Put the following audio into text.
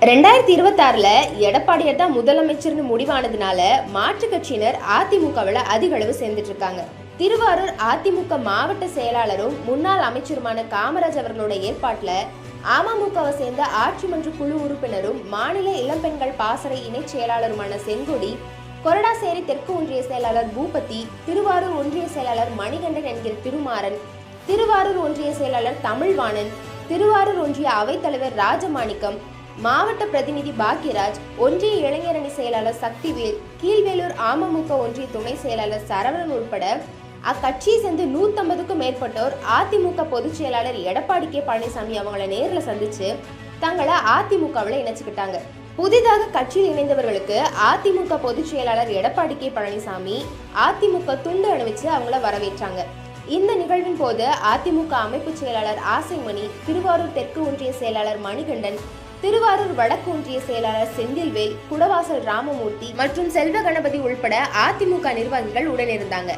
ரெண்டாயிரத்தி இருபத்தாறுல எடப்பாடியார் தான் முதலமைச்சர்னு முடிவானதுனால மாற்றுக் கட்சியினர் அதிமுகவில் அதிக அளவு சேர்ந்துட்டு இருக்காங்க திருவாரூர் அதிமுக மாவட்ட செயலாளரும் முன்னாள் அமைச்சருமான காமராஜ் அவர்களோட ஏற்பாட்டில் அமமுகவை சேர்ந்த ஆட்சி மன்ற குழு உறுப்பினரும் மாநில இளம்பெண்கள் பாசறை இணைச் செயலாளருமான செங்கொடி கொரடாசேரி தெற்கு ஒன்றிய செயலாளர் பூபதி திருவாரூர் ஒன்றிய செயலாளர் மணிகண்டன் என்கிற திருமாறன் திருவாரூர் ஒன்றிய செயலாளர் தமிழ்வாணன் திருவாரூர் ஒன்றிய அவைத்தலைவர் ராஜமாணிக்கம் மாவட்ட பிரதிநிதி பாக்யராஜ் ஒன்றிய இளைஞரணி செயலாளர் சக்திவேல் கீழ்வேலூர் அமமுக ஒன்றிய துணை செயலாளர் சரவணன் உட்பட அக்கட்சியை சேர்ந்து நூத்தம்பதுக்கும் மேற்பட்டோர் அதிமுக பொதுச் செயலாளர் எடப்பாடி கே பழனிசாமி அவங்கள நேரில் சந்திச்சு தங்களை அதிமுகவில் இணைச்சுக்கிட்டாங்க. புதிதாக கட்சியில் இணைந்தவர்களுக்கு அதிமுக பொதுச் செயலாளர் எடப்பாடி கே பழனிசாமி அதிமுக துண்டு அணிவிச்சு அவங்கள வரவேற்றாங்க. இந்த நிகழ்வின் போது அதிமுக அமைப்பு செயலாளர் ஆசைமணி திருவாரூர் தெற்கு ஒன்றிய செயலாளர் மணிகண்டன் திருவாரூர் வடக்கு ஒன்றிய செயலாளர் செந்தில்வேல் குடவாசல் ராமமூர்த்தி மற்றும் செல்வ கணபதி உள்பட அதிமுக நிர்வாகிகள் உடனிருந்தாங்க.